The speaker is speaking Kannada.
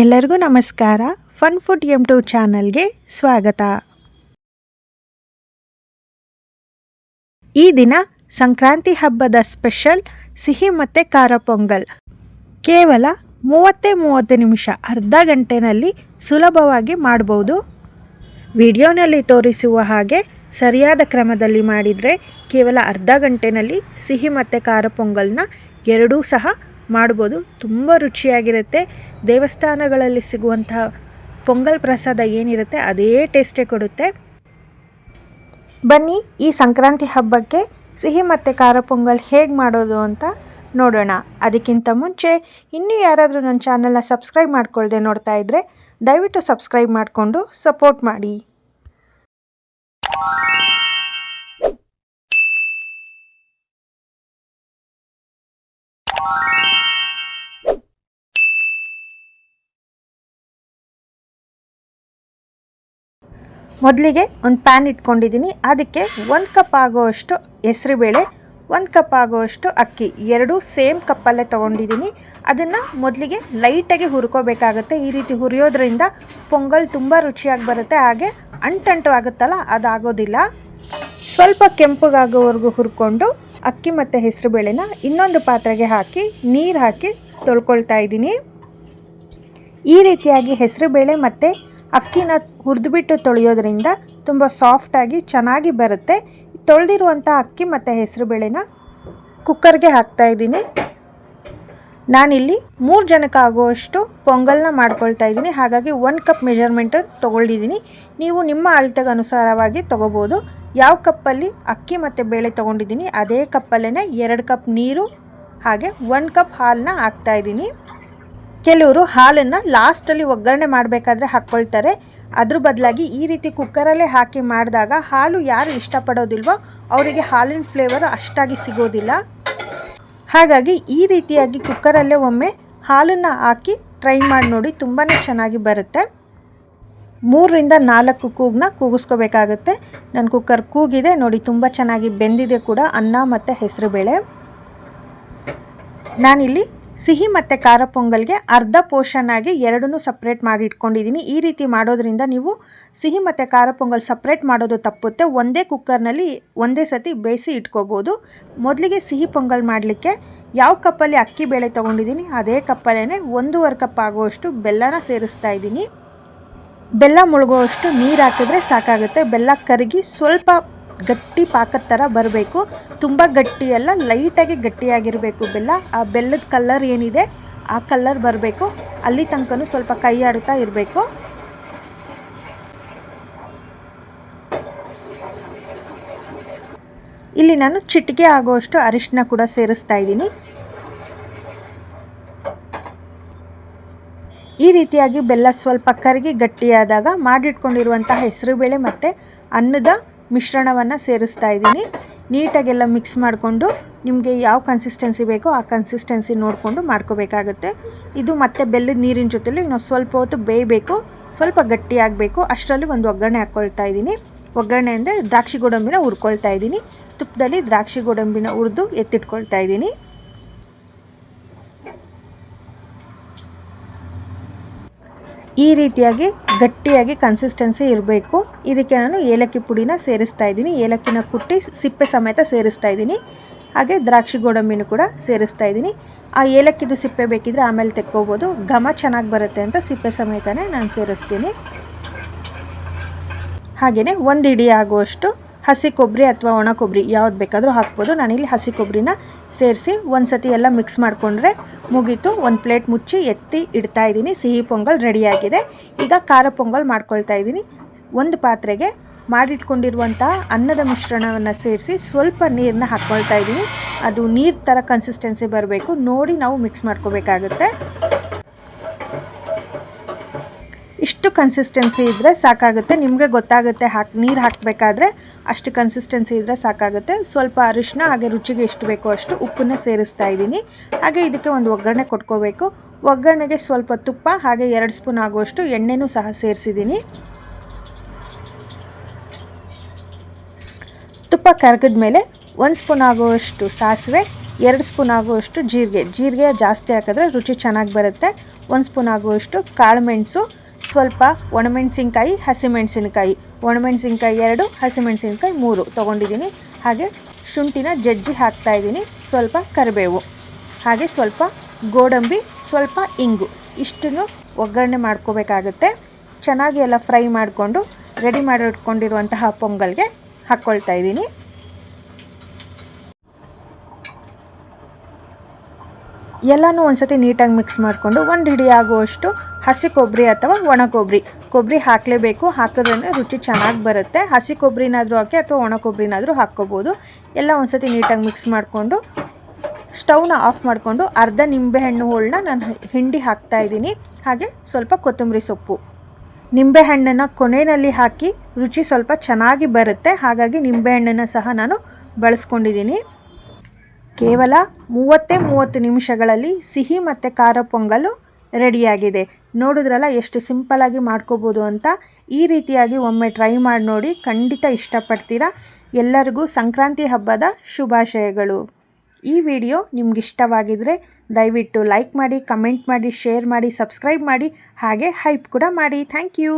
ಎಲ್ಲರಿಗೂ ನಮಸ್ಕಾರ. ಫನ್ ಫುಡ್ ಎಂ ಟು ಚಾನಲ್ಗೆ ಸ್ವಾಗತ. ಈ ದಿನ ಸಂಕ್ರಾಂತಿ ಹಬ್ಬದ ಸ್ಪೆಷಲ್ ಸಿಹಿ ಮತ್ತು ಖಾರ ಪೊಂಗಲ್. ಕೇವಲ ಮೂವತ್ತೇ ಮೂವತ್ತು ನಿಮಿಷ ಅರ್ಧ ಗಂಟೆನಲ್ಲಿ ಸುಲಭವಾಗಿ ಮಾಡ್ಬೋದು. ವಿಡಿಯೋನಲ್ಲಿ ತೋರಿಸುವ ಹಾಗೆ ಸರಿಯಾದ ಕ್ರಮದಲ್ಲಿ ಮಾಡಿದರೆ ಕೇವಲ ಅರ್ಧ ಗಂಟೆನಲ್ಲಿ ಸಿಹಿ ಮತ್ತು ಖಾರ ಪೊಂಗಲ್ನ ಎರಡೂ ಸಹ ಮಾಡ್ಬೋದು. ತುಂಬ ರುಚಿಯಾಗಿರುತ್ತೆ. ದೇವಸ್ಥಾನಗಳಲ್ಲಿ ಸಿಗುವಂತಹ ಪೊಂಗಲ್ ಪ್ರಸಾದ ಏನಿರುತ್ತೆ ಅದೇ ಟೇಸ್ಟೇ ಕೊಡುತ್ತೆ. ಬನ್ನಿ, ಈ ಸಂಕ್ರಾಂತಿ ಹಬ್ಬಕ್ಕೆ ಸಿಹಿ ಮತ್ತು ಖಾರ ಪೊಂಗಲ್ ಹೇಗೆ ಮಾಡೋದು ಅಂತ ನೋಡೋಣ. ಅದಕ್ಕಿಂತ ಮುಂಚೆ, ಇನ್ನೂ ಯಾರಾದರೂ ನನ್ನ ಚಾನಲ್ನ ಸಬ್ಸ್ಕ್ರೈಬ್ ಮಾಡ್ಕೊಳ್ಳದೆ ನೋಡ್ತಾ ಇದ್ದರೆ ದಯವಿಟ್ಟು ಸಬ್ಸ್ಕ್ರೈಬ್ ಮಾಡಿಕೊಂಡು ಸಪೋರ್ಟ್ ಮಾಡಿ. ಮೊದಲಿಗೆ ಒಂದು ಪ್ಯಾನ್ ಇಟ್ಕೊಂಡಿದ್ದೀನಿ ಅದಕ್ಕೆ ಒಂದು ಕಪ್ ಆಗುವಷ್ಟು ಹೆಸರುಬೇಳೆ, ಒಂದು ಕಪ್ ಆಗುವಷ್ಟು ಅಕ್ಕಿ, ಎರಡೂ ಸೇಮ್ ಕಪ್ಪಲ್ಲೇ ತೊಗೊಂಡಿದ್ದೀನಿ ಅದನ್ನು ಮೊದಲಿಗೆ ಲೈಟಾಗಿ ಹುರ್ಕೋಬೇಕಾಗತ್ತೆ. ಈ ರೀತಿ ಹುರಿಯೋದ್ರಿಂದ ಪೊಂಗಲ್ ತುಂಬ ರುಚಿಯಾಗಿ ಬರುತ್ತೆ. ಹಾಗೆ ಅಂಟಂಟು ಆಗುತ್ತಲ್ಲ, ಅದಾಗೋದಿಲ್ಲ. ಸ್ವಲ್ಪ ಕೆಂಪಗಾಗೋವರೆಗೂ ಹುರ್ಕೊಂಡು ಅಕ್ಕಿ ಮತ್ತು ಹೆಸರುಬೇಳೆನ ಇನ್ನೊಂದು ಪಾತ್ರೆಗೆ ಹಾಕಿ, ನೀರು ಹಾಕಿ ತೊಳ್ಕೊಳ್ತಾ ಇದ್ದೀನಿ ಈ ರೀತಿಯಾಗಿ ಹೆಸರುಬೇಳೆ ಮತ್ತು ಅಕ್ಕಿನ ಹುರಿದುಬಿಟ್ಟು ತೊಳೆಯೋದ್ರಿಂದ ತುಂಬ ಸಾಫ್ಟಾಗಿ ಚೆನ್ನಾಗಿ ಬರುತ್ತೆ. ತೊಳೆದಿರುವಂಥ ಅಕ್ಕಿ ಮತ್ತು ಹೆಸರುಬೇಳೆನ ಕುಕ್ಕರ್ಗೆ ಹಾಕ್ತಾಯಿದ್ದೀನಿ ನಾನಿಲ್ಲಿ ಮೂರು ಜನಕ್ಕೆ ಆಗುವಷ್ಟು ಪೊಂಗಲ್ನ ಮಾಡ್ಕೊಳ್ತಾ ಇದ್ದೀನಿ. ಹಾಗಾಗಿ ಒಂದು ಕಪ್ ಮೆಜರ್ಮೆಂಟ್ ತೊಗೊಂಡಿದ್ದೀನಿ ನೀವು ನಿಮ್ಮ ಅಳತೆಗೆ ಅನುಸಾರವಾಗಿ ತೊಗೋಬೋದು. ಯಾವ ಕಪ್ಪಲ್ಲಿ ಅಕ್ಕಿ ಮತ್ತು ಬೇಳೆ ತೊಗೊಂಡಿದ್ದೀನಿ, ಅದೇ ಕಪ್ಪಲ್ಲೇ ಎರಡು ಕಪ್ ನೀರು, ಹಾಗೆ ಒಂದು ಕಪ್ ಹಾಲನ್ನ ಹಾಕ್ತಾಯಿದ್ದೀನಿ ಕೆಲವರು ಹಾಲನ್ನು ಲಾಸ್ಟಲ್ಲಿ ಒಗ್ಗರಣೆ ಮಾಡಬೇಕಾದ್ರೆ ಹಾಕ್ಕೊಳ್ತಾರೆ. ಅದ್ರ ಬದಲಾಗಿ ಈ ರೀತಿ ಕುಕ್ಕರಲ್ಲೇ ಹಾಕಿ ಮಾಡಿದಾಗ ಹಾಲು ಯಾರು ಇಷ್ಟಪಡೋದಿಲ್ವೋ ಅವರಿಗೆ ಹಾಲಿನ ಫ್ಲೇವರ್ ಅಷ್ಟಾಗಿ ಸಿಗೋದಿಲ್ಲ. ಹಾಗಾಗಿ ಈ ರೀತಿಯಾಗಿ ಕುಕ್ಕರಲ್ಲೇ ಒಮ್ಮೆ ಹಾಲನ್ನು ಹಾಕಿ ಟ್ರೈ ಮಾಡಿ ನೋಡಿ ತುಂಬಾ ಚೆನ್ನಾಗಿ ಬರುತ್ತೆ. ಮೂರರಿಂದ ನಾಲ್ಕು ಕೂಗ್ನ ಕೂಗಿಸ್ಕೋಬೇಕಾಗುತ್ತೆ. ನನ್ನ ಕುಕ್ಕರ್ ಕೂಗಿದೆ, ನೋಡಿ ತುಂಬ ಚೆನ್ನಾಗಿ ಬೆಂದಿದೆ ಕೂಡ ಅನ್ನ ಮತ್ತು ಹೆಸರುಬೇಳೆ ನಾನಿಲ್ಲಿ ಸಿಹಿ ಮತ್ತು ಖಾರ ಪೊಂಗಲ್ಗೆ ಅರ್ಧ ಪೋರ್ಷನ್ ಆಗಿ ಎರಡನ್ನೂ ಸಪ್ರೇಟ್ ಮಾಡಿ ಇಟ್ಕೊಂಡಿದ್ದೀನಿ. ಈ ರೀತಿ ಮಾಡೋದ್ರಿಂದ ನೀವು ಸಿಹಿ ಮತ್ತು ಖಾರ ಪೊಂಗಲ್ ಸಪ್ರೇಟ್ ಮಾಡೋದು ತಪ್ಪುತ್ತೆ. ಒಂದೇ ಕುಕ್ಕರ್ನಲ್ಲಿ ಒಂದೇ ಸತಿ ಬೇಯಿಸಿ ಇಟ್ಕೋಬೋದು. ಮೊದಲಿಗೆ ಸಿಹಿ ಪೊಂಗಲ್ ಮಾಡಲಿಕ್ಕೆ ಯಾವ ಕಪ್ಪಲ್ಲಿ ಅಕ್ಕಿ ಬೇಳೆ ತೊಗೊಂಡಿದ್ದೀನಿ, ಅದೇ ಕಪ್ಪಲ್ಲೇ ಒಂದೂವರೆ ಕಪ್ ಆಗುವಷ್ಟು ಬೆಲ್ಲನ ಸೇರಿಸ್ತಾ ಇದ್ದೀನಿ. ಬೆಲ್ಲ ಮುಳುಗುವಷ್ಟು ನೀರು ಹಾಕಿದ್ರೆ ಸಾಕಾಗುತ್ತೆ. ಬೆಲ್ಲ ಕರಗಿ ಸ್ವಲ್ಪ ಗಟ್ಟಿ ಪಾಕದ ಥರ ಬರಬೇಕು. ತುಂಬ ಗಟ್ಟಿಯಲ್ಲ ಲೈಟಾಗಿ ಗಟ್ಟಿಯಾಗಿರಬೇಕು ಬೆಲ್ಲ. ಆ ಬೆಲ್ಲದ ಕಲ್ಲರ್ ಏನಿದೆ, ಆ ಕಲ್ಲರ್ ಬರಬೇಕು. ಅಲ್ಲಿ ತನಕ ಸ್ವಲ್ಪ ಕೈ ಆಡ್ತಾ ಇರಬೇಕು. ಇಲ್ಲಿ ನಾನು ಚಿಟಿಕೆ ಆಗುವಷ್ಟು ಅರಿಶಿನ ಕೂಡ ಸೇರಿಸ್ತಾ ಇದ್ದೀನಿ. ಈ ರೀತಿಯಾಗಿ ಬೆಲ್ಲ ಸ್ವಲ್ಪ ಕರಗಿ ಗಟ್ಟಿಯಾದಾಗ, ಮಾಡಿಟ್ಕೊಂಡಿರುವಂತಹ ಹೆಸರುಬೇಳೆ ಮತ್ತು ಅನ್ನದ ಮಿಶ್ರಣವನ್ನು ಸೇರಿಸ್ತಾ ಇದ್ದೀನಿ. ನೀಟಾಗೆಲ್ಲ ಮಿಕ್ಸ್ ಮಾಡಿಕೊಂಡು ನಿಮಗೆ ಯಾವ ಕನ್ಸಿಸ್ಟೆನ್ಸಿ ಬೇಕೋ ಆ ಕನ್ಸಿಸ್ಟೆನ್ಸಿ ನೋಡಿಕೊಂಡು ಮಾಡ್ಕೋಬೇಕಾಗುತ್ತೆ. ಇದು ಮತ್ತೆ ಬೆಲ್ಲದ ನೀರಿನ ಜೊತೆಲಿ ನಾವು ಸ್ವಲ್ಪ ಹೊತ್ತು ಬೇಯಬೇಕು. ಸ್ವಲ್ಪ ಗಟ್ಟಿಯಾಗಬೇಕು ಅಷ್ಟರಲ್ಲಿ ಒಂದು ಒಗ್ಗರಣೆ ಹಾಕ್ಕೊಳ್ತಾ ಇದ್ದೀನಿ. ಒಗ್ಗರಣೆ ಅಂದರೆ ದ್ರಾಕ್ಷಿ ಗೋಡಂಬಿನ ಹುರ್ಕೊಳ್ತಾ ಇದ್ದೀನಿ. ತುಪ್ಪದಲ್ಲಿ ದ್ರಾಕ್ಷಿ ಗೋಡಂಬಿನ ಹುರಿದು ಎತ್ತಿಟ್ಕೊಳ್ತಾ ಇದ್ದೀನಿ. ಈ ರೀತಿಯಾಗಿ ಗಟ್ಟಿಯಾಗಿ ಕನ್ಸಿಸ್ಟೆನ್ಸಿ ಇರಬೇಕು. ಇದಕ್ಕೆ ನಾನು ಏಲಕ್ಕಿ ಪುಡಿನ ಸೇರಿಸ್ತಾ ಇದ್ದೀನಿ. ಏಲಕ್ಕಿನ ಕುಟ್ಟಿ ಸಿಪ್ಪೆ ಸಮೇತ ಸೇರಿಸ್ತಾ ಇದ್ದೀನಿ. ಹಾಗೆ ದ್ರಾಕ್ಷಿ ಗೋಡಂಬಿನೂ ಕೂಡ ಸೇರಿಸ್ತಾ ಇದ್ದೀನಿ. ಆ ಏಲಕ್ಕಿದು ಸಿಪ್ಪೆ ಬೇಕಿದ್ರೆ ಆಮೇಲೆ ತೆಕ್ಕೋಬೋದು. ಘಮ ಚೆನ್ನಾಗಿ ಬರುತ್ತೆ ಅಂತ ಸಿಪ್ಪೆ ಸಮೇತನೇ ನಾನು ಸೇರಿಸ್ತೀನಿ. ಹಾಗೆಯೇ ಒಂದು ಇಡಿ ಆಗುವಷ್ಟು ಹಸಿ ಕೊಬ್ಬರಿ ಅಥವಾ ಒಣ ಕೊಬ್ಬರಿ ಯಾವ್ದು ಬೇಕಾದರೂ ಹಾಕ್ಬೋದು. ನಾನಿಲ್ಲಿ ಹಸಿ ಕೊಬ್ಬರಿನ ಸೇರಿಸಿ ಒಂದು ಸತಿ ಎಲ್ಲ ಮಿಕ್ಸ್ ಮಾಡಿಕೊಂಡ್ರೆ ಮುಗೀತು. ಒಂದು ಪ್ಲೇಟ್ ಮುಚ್ಚಿ ಎತ್ತಿ ಇಡ್ತಾ ಇದ್ದೀನಿ. ಸಿಹಿ ಪೊಂಗಲ್ ರೆಡಿಯಾಗಿದೆ ಈಗ ಖಾರ ಪೊಂಗಲ್ ಮಾಡ್ಕೊಳ್ತಾ ಇದ್ದೀನಿ. ಒಂದು ಪಾತ್ರೆಗೆ ಮಾಡಿಟ್ಕೊಂಡಿರುವಂತಹ ಅನ್ನದ ಮಿಶ್ರಣವನ್ನು ಸೇರಿಸಿ ಸ್ವಲ್ಪ ನೀರನ್ನ ಹಾಕ್ಕೊಳ್ತಾ ಇದ್ದೀನಿ. ಅದು ನೀರು ಥರ ಕನ್ಸಿಸ್ಟೆನ್ಸಿ ಬರಬೇಕು. ನೋಡಿ ನಾವು ಮಿಕ್ಸ್ ಮಾಡ್ಕೋಬೇಕಾಗುತ್ತೆ. ಇಷ್ಟು ಕನ್ಸಿಸ್ಟೆನ್ಸಿ ಇದ್ದರೆ ಸಾಕಾಗುತ್ತೆ. ನಿಮಗೆ ಗೊತ್ತಾಗುತ್ತೆ ಹಾಕಿ, ನೀರು ಹಾಕಬೇಕಾದ್ರೆ ಅಷ್ಟು ಕನ್ಸಿಸ್ಟೆನ್ಸಿ ಇದ್ದರೆ ಸಾಕಾಗುತ್ತೆ. ಸ್ವಲ್ಪ ಅರಿಶಿನ ಹಾಗೆ ರುಚಿಗೆ ಎಷ್ಟು ಬೇಕೋ ಅಷ್ಟು ಉಪ್ಪನ್ನ ಸೇರಿಸ್ತಾ ಇದ್ದೀನಿ. ಹಾಗೆ ಇದಕ್ಕೆ ಒಂದು ಒಗ್ಗರಣೆ ಕೊಟ್ಕೋಬೇಕು. ಒಗ್ಗರಣೆಗೆ ಸ್ವಲ್ಪ ತುಪ್ಪ, ಹಾಗೆ ಎರಡು ಸ್ಪೂನ್ ಆಗುವಷ್ಟು ಎಣ್ಣೆನೂ ಸಹ ಸೇರಿಸಿದ್ದೀನಿ. ತುಪ್ಪ ಕರಗಿದ ಮೇಲೆ ಒಂದು ಸ್ಪೂನ್ ಆಗುವಷ್ಟು ಸಾಸಿವೆ, ಎರಡು ಸ್ಪೂನ್ ಆಗುವಷ್ಟು ಜೀರಿಗೆ. ಜೀರಿಗೆ ಜಾಸ್ತಿ ಹಾಕಿದ್ರೆ ರುಚಿ ಚೆನ್ನಾಗಿ ಬರುತ್ತೆ. ಒಂದು ಸ್ಪೂನ್ ಆಗುವಷ್ಟು ಕಾಳುಮೆಣಸು ಸ್ವಲ್ಪ ಒಣಮೆಣಸಿನ್ಕಾಯಿ, ಹಸಿಮೆಣಸಿನ್ಕಾಯಿ. ಒಣಮೆಣಸಿನ್ಕಾಯಿ ಎರಡು, ಹಸಿಮೆಣಸಿನ್ಕಾಯಿ ಮೂರು. ತೊಗೊಂಡಿದ್ದೀನಿ. ಹಾಗೆ ಶುಂಠಿನ ಜಜ್ಜಿ ಹಾಕ್ತಾ ಇದ್ದೀನಿ. ಸ್ವಲ್ಪ ಕರಿಬೇವು. ಹಾಗೆ ಸ್ವಲ್ಪ ಗೋಡಂಬಿ, ಸ್ವಲ್ಪ ಇಂಗು. ಇಷ್ಟನ್ನು ಒಗ್ಗರಣೆ ಮಾಡ್ಕೋಬೇಕಾಗುತ್ತೆ. ಚೆನ್ನಾಗಿ ಎಲ್ಲ ಫ್ರೈ ಮಾಡಿಕೊಂಡು, ರೆಡಿ ಮಾಡಿಟ್ಕೊಂಡಿರುವಂತಹ ಪೊಂಗಲ್ಗೆ ಹಾಕ್ಕೊಳ್ತಾ ಇದ್ದೀನಿ. ಎಲ್ಲನೂ ಒಂದ್ಸತಿ ನೀಟಾಗಿ ಮಿಕ್ಸ್ ಮಾಡಿಕೊಂಡು ಒಂದು ಹಿಡಿ ಆಗುವಷ್ಟು ಹಸಿ ಕೊಬ್ಬರಿ ಅಥವಾ ಒಣ ಕೊಬ್ಬರಿ ಕೊಬ್ಬರಿ ಹಾಕಲೇಬೇಕು. ಹಾಕಿದ್ರೇ ರುಚಿ ಚೆನ್ನಾಗಿ ಬರುತ್ತೆ. ಹಸಿ ಕೊಬ್ಬರಿನಾದರೂ ಹಾಕಿ ಅಥವಾ ಒಣ ಕೊಬ್ಬರಿನಾದರೂ ಹಾಕ್ಕೋಬೋದು. ಎಲ್ಲ ಒಂದ್ಸತಿ ನೀಟಾಗಿ ಮಿಕ್ಸ್ ಮಾಡಿಕೊಂಡು ಸ್ಟವ್ನ ಆಫ್ ಮಾಡಿಕೊಂಡು ಅರ್ಧ ನಿಂಬೆಹಣ್ಣು ಹೋಳನ್ನ ನಾನು ಹಿಂಡಿ ಹಾಕ್ತಾ ಇದ್ದೀನಿ. ಹಾಗೆ ಸ್ವಲ್ಪ ಕೊತ್ತಂಬರಿ ಸೊಪ್ಪು. ನಿಂಬೆಹಣ್ಣನ್ನು ಕೊನೆಯಲ್ಲಿ ಹಾಕಿ ರುಚಿ ಸ್ವಲ್ಪ ಚೆನ್ನಾಗಿ ಬರುತ್ತೆ. ಹಾಗಾಗಿ ನಿಂಬೆಹಣ್ಣನ್ನು ಸಹ ನಾನು ಬಳಸ್ಕೊಂಡಿದ್ದೀನಿ. ಕೇವಲ ಮೂವತ್ತೇ ಮೂವತ್ತು ನಿಮಿಷಗಳಲ್ಲಿ ಸಿಹಿ ಮತ್ತು ಖಾರ ಪೊಂಗಲು ರೆಡಿಯಾಗಿದೆ. ನೋಡಿದ್ರಲ್ಲ ಎಷ್ಟು ಸಿಂಪಲಾಗಿ ಮಾಡ್ಕೋಬೋದು ಅಂತ? ಈ ರೀತಿಯಾಗಿ ಒಮ್ಮೆ ಟ್ರೈ ಮಾಡಿ ನೋಡಿ ಖಂಡಿತ ಇಷ್ಟಪಡ್ತೀರಾ. ಎಲ್ಲರಿಗೂ ಸಂಕ್ರಾಂತಿ ಹಬ್ಬದ ಶುಭಾಶಯಗಳು. ಈ ವಿಡಿಯೋ ನಿಮ್ಗೆ ಇಷ್ಟವಾಗಿದ್ದರೆ ದಯವಿಟ್ಟು ಲೈಕ್ ಮಾಡಿ, ಕಮೆಂಟ್ ಮಾಡಿ, ಶೇರ್ ಮಾಡಿ, ಸಬ್ಸ್ಕ್ರೈಬ್ ಮಾಡಿ, ಹಾಗೆ ಹೈಪ್ ಕೂಡ ಮಾಡಿ. Thank you.